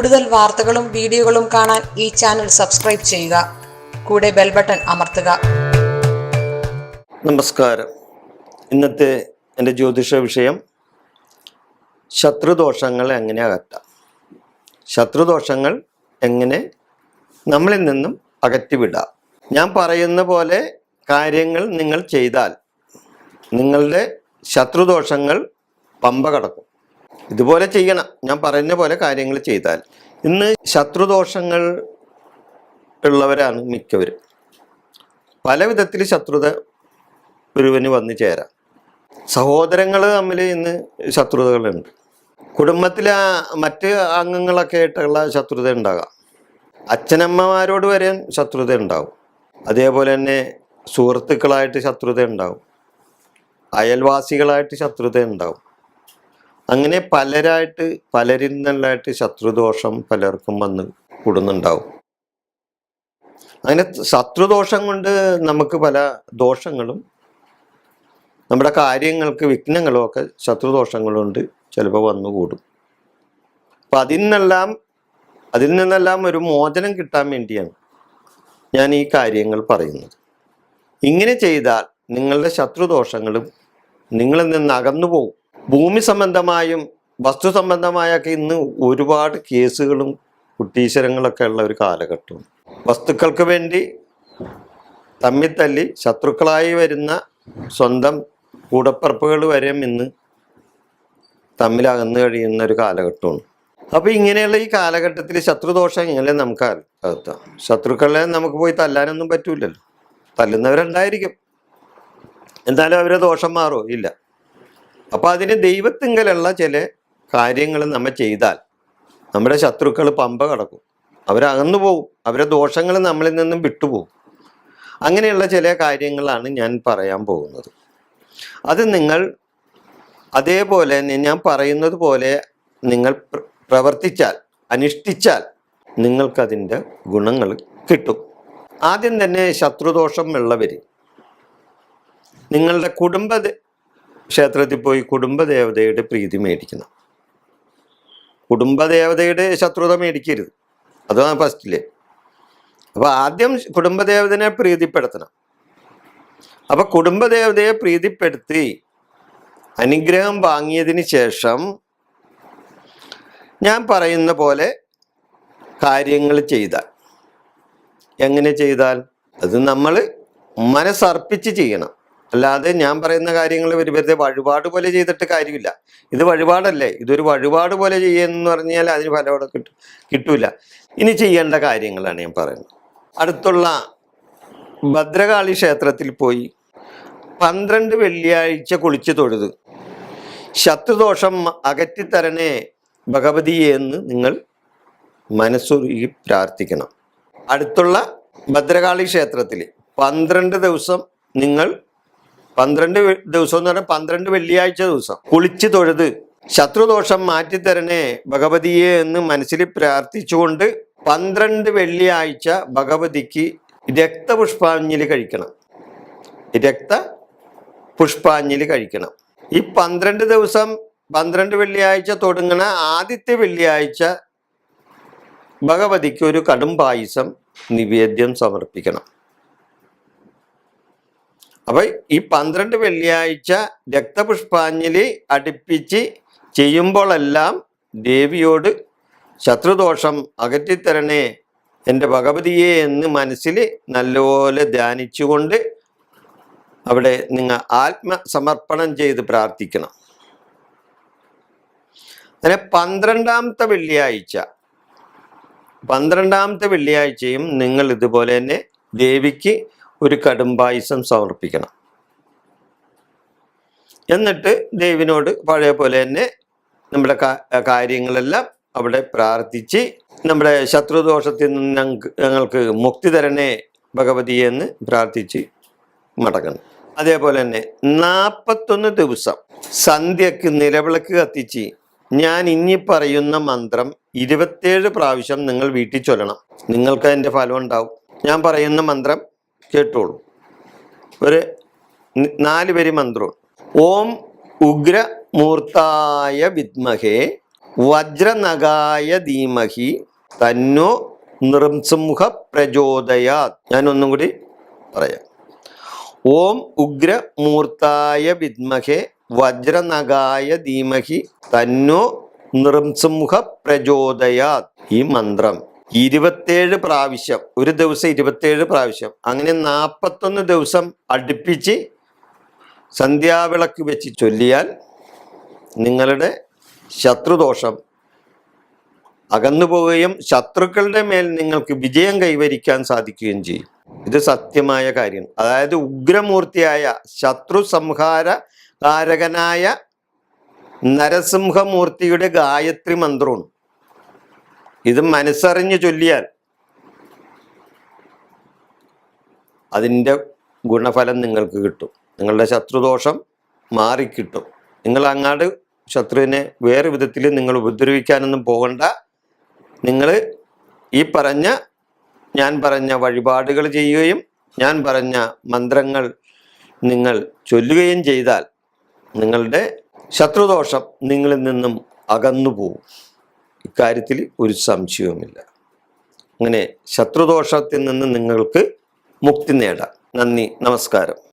കൂടുതൽ വാർത്തകളും വീഡിയോകളും കാണാൻ ഈ ചാനൽ സബ്സ്ക്രൈബ് ചെയ്യുക. കൂടെ ബെൽ ബട്ടൺ അമർത്തുക. നമസ്കാരം. ഇന്നത്തെ എന്റെ ജ്യോതിഷ വിഷയം ശത്രുദോഷങ്ങൾ എങ്ങനെ അകറ്റാം? ശത്രുദോഷങ്ങൾ എങ്ങനെ നമ്മളിൽ നിന്നും അകറ്റിവിടാം? ഞാൻ പറയുന്ന പോലെ കാര്യങ്ങൾ നിങ്ങൾ ചെയ്താൽ നിങ്ങളുടെ ശത്രുദോഷങ്ങൾ പമ്പ കടക്കും. ഇതുപോലെ ചെയ്യണം. ഞാൻ പറയുന്ന പോലെ കാര്യങ്ങൾ ചെയ്താൽ. ഇന്ന് ശത്രുദോഷങ്ങൾ ഉള്ളവരാണ് മിക്കവരും. പല വിധത്തിൽ ശത്രുത ഒരുവന് വന്നു ചേരാം. സഹോദരങ്ങൾ തമ്മിൽ ഇന്ന് ശത്രുതകളുണ്ട്. കുടുംബത്തിലെ മറ്റ് അംഗങ്ങളൊക്കെ ആയിട്ടുള്ള ശത്രുത ഉണ്ടാകാം. അച്ഛനമ്മമാരോട് വരെ ശത്രുത ഉണ്ടാവും. അതേപോലെ തന്നെ സുഹൃത്തുക്കളായിട്ട് ശത്രുത ഉണ്ടാവും. അയൽവാസികളായിട്ട് ശത്രുത ഉണ്ടാവും. അങ്ങനെ പലരായിട്ട് പലരിൽ നിന്നുള്ളതായിട്ട് ശത്രുദോഷം പലർക്കും വന്ന് കൂടുന്നുണ്ടാവും. അങ്ങനെ ശത്രുദോഷം കൊണ്ട് നമുക്ക് പല ദോഷങ്ങളും നമ്മുടെ കാര്യങ്ങൾക്ക് വിഘ്നങ്ങളും ഒക്കെ ശത്രുദോഷങ്ങൾ കൊണ്ട് ചിലപ്പോൾ വന്നുകൂടും അപ്പം അതിൽ നിന്നെല്ലാം അതിൽ നിന്നെല്ലാം ഒരു മോചനം കിട്ടാൻ വേണ്ടിയാണ് ഞാൻ ഈ കാര്യങ്ങൾ പറയുന്നത്. ഇങ്ങനെ ചെയ്താൽ നിങ്ങളുടെ ശത്രുദോഷങ്ങളും നിങ്ങളിൽ നിന്ന് അകന്നു പോകും. ഭൂമി സംബന്ധമായും വസ്തു സംബന്ധമായൊക്കെ ഇന്ന് ഒരുപാട് കേസുകളും കുട്ടീശ്വരങ്ങളൊക്കെ ഉള്ള ഒരു കാലഘട്ടമാണ്. വസ്തുക്കൾക്ക് വേണ്ടി തമ്മിൽ തല്ലി ശത്രുക്കളായി വരുന്ന സ്വന്തം കൂടപ്പറപ്പുകൾ വരെ ഇന്ന് തമ്മിൽ അകന്നു കഴിയുന്ന ഒരു കാലഘട്ടമാണ്. അപ്പോൾ ഇങ്ങനെയുള്ള ഈ കാലഘട്ടത്തിൽ ശത്രുദോഷം ഇങ്ങനെ നമുക്ക് അകത്താം ശത്രുക്കളെ നമുക്ക് പോയി തല്ലാനൊന്നും പറ്റൂലല്ലോ. തല്ലുന്നവരുണ്ടായിരിക്കും. എന്തായാലും അവരെ ദോഷം മാറോ ഇല്ല. അപ്പോൾ അതിന് ദൈവത്തിങ്കലുള്ള ചില കാര്യങ്ങൾ നമ്മൾ ചെയ്താൽ നമ്മുടെ ശത്രുക്കൾ പമ്പ കടക്കും. അവരകന്നു പോകും അവരെ ദോഷങ്ങൾ നമ്മളിൽ നിന്നും വിട്ടുപോകും അങ്ങനെയുള്ള ചില കാര്യങ്ങളാണ് ഞാൻ പറയാൻ പോകുന്നത്. അത് നിങ്ങൾ അതേപോലെ ഞാൻ പറയുന്നത് പോലെ നിങ്ങൾ പ്ര- പ്രവർത്തിച്ചാൽ അനുഷ്ഠിച്ചാൽ നിങ്ങൾക്കതിന്റെ ഗുണങ്ങൾ കിട്ടും. ആദ്യം തന്നെ ശത്രുദോഷം ഉള്ളവർ നിങ്ങളുടെ കുടുംബ ക്ഷേത്രത്തിൽ പോയി കുടുംബദേവതയുടെ പ്രീതി മേടിക്കണം കുടുംബദേവതയുടെ ശത്രുത മേടിക്കരുത്. അതാണ് ഫസ്റ്റിൽ. അപ്പോൾ ആദ്യം കുടുംബദേവതനെ പ്രീതിപ്പെടുത്തണം. അപ്പോൾ കുടുംബദേവതയെ പ്രീതിപ്പെടുത്തി അനുഗ്രഹം വാങ്ങിയതിന് ശേഷം ഞാൻ പറയുന്ന പോലെ കാര്യങ്ങൾ ചെയ്താൽ. എങ്ങനെ ചെയ്താൽ? അത് നമ്മൾ മനസ്സർപ്പിച്ച് ചെയ്യണം. അല്ലാതെ ഞാൻ പറയുന്ന കാര്യങ്ങൾ ഒരു വെറുതെ വഴിപാട് പോലെ ചെയ്തിട്ട് കാര്യമില്ല. ഇത് വഴിപാടല്ലേ? ഇതൊരു വഴിപാട് പോലെ ചെയ്യുമെന്ന് പറഞ്ഞാൽ അതിന് ഫലം കിട്ടും കിട്ടൂല. ഇനി ചെയ്യേണ്ട കാര്യങ്ങളാണ് ഞാൻ പറയുന്നത്. അടുത്തുള്ള ഭദ്രകാളി ക്ഷേത്രത്തിൽ പോയി പന്ത്രണ്ട് വെള്ളിയാഴ്ച കുളിച്ച് തൊഴുത് ശത്രുദോഷം അകറ്റിത്തരണേ ഭഗവതിയെ എന്ന് നിങ്ങൾ മനസ്സുരുകി പ്രാർത്ഥിക്കണം. അടുത്തുള്ള ഭദ്രകാളി ക്ഷേത്രത്തിൽ പന്ത്രണ്ട് ദിവസം നിങ്ങൾ പന്ത്രണ്ട് ദിവസം എന്ന് പറഞ്ഞാൽ പന്ത്രണ്ട് വെള്ളിയാഴ്ച ദിവസം. കുളിച്ച് തൊഴുത്. ശത്രുദോഷം മാറ്റിത്തരണേ ഭഗവതിയെ എന്ന് മനസ്സിൽ പ്രാർത്ഥിച്ചുകൊണ്ട് പന്ത്രണ്ട് വെള്ളിയാഴ്ച ഭഗവതിക്ക് രക്തപുഷ്പാഞ്ജലി കഴിക്കണം. രക്ത പുഷ്പാഞ്ജലി കഴിക്കണം. ഈ പന്ത്രണ്ട് ദിവസം പന്ത്രണ്ട് വെള്ളിയാഴ്ച തുടങ്ങണ ആദ്യത്തെ വെള്ളിയാഴ്ച ഭഗവതിക്ക് ഒരു കടും പായസം നിവേദ്യം സമർപ്പിക്കണം. അപ്പൊ ഈ പന്ത്രണ്ട് വെള്ളിയാഴ്ച രക്തപുഷ്പാഞ്ജലി അടുപ്പിച്ച് ചെയ്യുമ്പോഴെല്ലാം ദേവിയോട് ശത്രുദോഷം അകറ്റിത്തരണേ എന്റെ ഭഗവതിയെ എന്ന് മനസ്സിൽ നല്ലപോലെ ധ്യാനിച്ചുകൊണ്ട് അവിടെ നിങ്ങൾ ആത്മസമർപ്പണം ചെയ്ത് പ്രാർത്ഥിക്കണം. അങ്ങനെ പന്ത്രണ്ടാമത്തെ വെള്ളിയാഴ്ച പന്ത്രണ്ടാമത്തെ വെള്ളിയാഴ്ചയും നിങ്ങൾ ഇതുപോലെ തന്നെ ദേവിക്ക് ഒരു കടുംപായസം സമർപ്പിക്കണം. എന്നിട്ട് ദേവിനോട് പഴയ പോലെ തന്നെ നമ്മുടെ കാര്യങ്ങളെല്ലാം അവിടെ പ്രാർത്ഥിച്ച് നമ്മുടെ ശത്രുദോഷത്തിൽ നിന്ന് ഞങ്ങൾക്ക് ഞങ്ങൾക്ക് മുക്തി തരണേ ഭഗവതിയെന്ന് പ്രാർത്ഥിച്ച് മടങ്ങണം. അതേപോലെ തന്നെ നാൽപ്പത്തൊന്ന് ദിവസം സന്ധ്യക്ക് നിലവിളക്ക് കത്തിച്ച് ഞാൻ ഇനി പറയുന്ന മന്ത്രം ഇരുപത്തേഴ് പ്രാവശ്യം നിങ്ങൾ വീട്ടിൽ ചൊല്ലണം. നിങ്ങൾക്ക് അതിന്റെ ഫലം ഉണ്ടാവും. ഞാൻ പറയുന്ന മന്ത്രം കേട്ടോളൂ. ഒരു നാല് വരി മന്ത്രം. ഓം ഉഗ്ര മൂർത്തായ വിദ്മഹേ വജ്രനഗായ ധീമഹി തന്നോ നൃംസിംഹ പ്രചോദയാത്. ഞാനൊന്നും കൂടി പറയാം. ഓം ഉഗ്രമൂർത്തായ വിദ്മഹേ വജ്രനഗായ ധീമഹി തന്നോ നൃംസിംഹ പ്രചോദയാത്. ഈ മന്ത്രം ഇരുപത്തേഴ് പ്രാവശ്യം ഒരു ദിവസം ഇരുപത്തേഴ് പ്രാവശ്യം അങ്ങനെ നാൽപ്പത്തൊന്ന് ദിവസം അടുപ്പിച്ച് സന്ധ്യാവിളക്ക് വെച്ച് ചൊല്ലിയാൽ നിങ്ങളുടെ ശത്രുദോഷം അകന്നു പോവുകയും ശത്രുക്കളുടെ മേൽ നിങ്ങൾക്ക് വിജയം കൈവരിക്കാൻ സാധിക്കുകയും ചെയ്യും. ഇത് സത്യമായ കാര്യം. അതായത് ഉഗ്രമൂർത്തിയായ ശത്രു സംഹാര കാരകനായ നരസിംഹമൂർത്തിയുടെ ഗായത്രി മന്ത്രമാണ്. ഇത് മനസ്സറിഞ്ഞ് ചൊല്ലിയാൽ അതിന്റെ ഗുണഫലം നിങ്ങൾക്ക് കിട്ടും. നിങ്ങളുടെ ശത്രുദോഷം മാറിക്കിട്ടും. നിങ്ങൾ അങ്ങാട് ശത്രുവിനെ വേറെ വിധത്തിൽ നിങ്ങൾ ഉപദ്രവിക്കാനൊന്നും പോകണ്ട. നിങ്ങൾ ഈ പറഞ്ഞ ഞാൻ പറഞ്ഞ വഴിപാടുകൾ ചെയ്യുകയും ഞാൻ പറഞ്ഞ മന്ത്രങ്ങൾ നിങ്ങൾ ചൊല്ലുകയും ചെയ്താൽ നിങ്ങളുടെ ശത്രുദോഷം നിങ്ങളിൽ നിന്നും അകന്നു പോകും ഇക്കാര്യത്തിൽ ഒരു സംശയവുമില്ല. അങ്ങനെ ശത്രുദോഷത്തിൽ നിന്ന് നിങ്ങൾക്ക് മുക്തി നേടാം. നന്ദി നമസ്കാരം.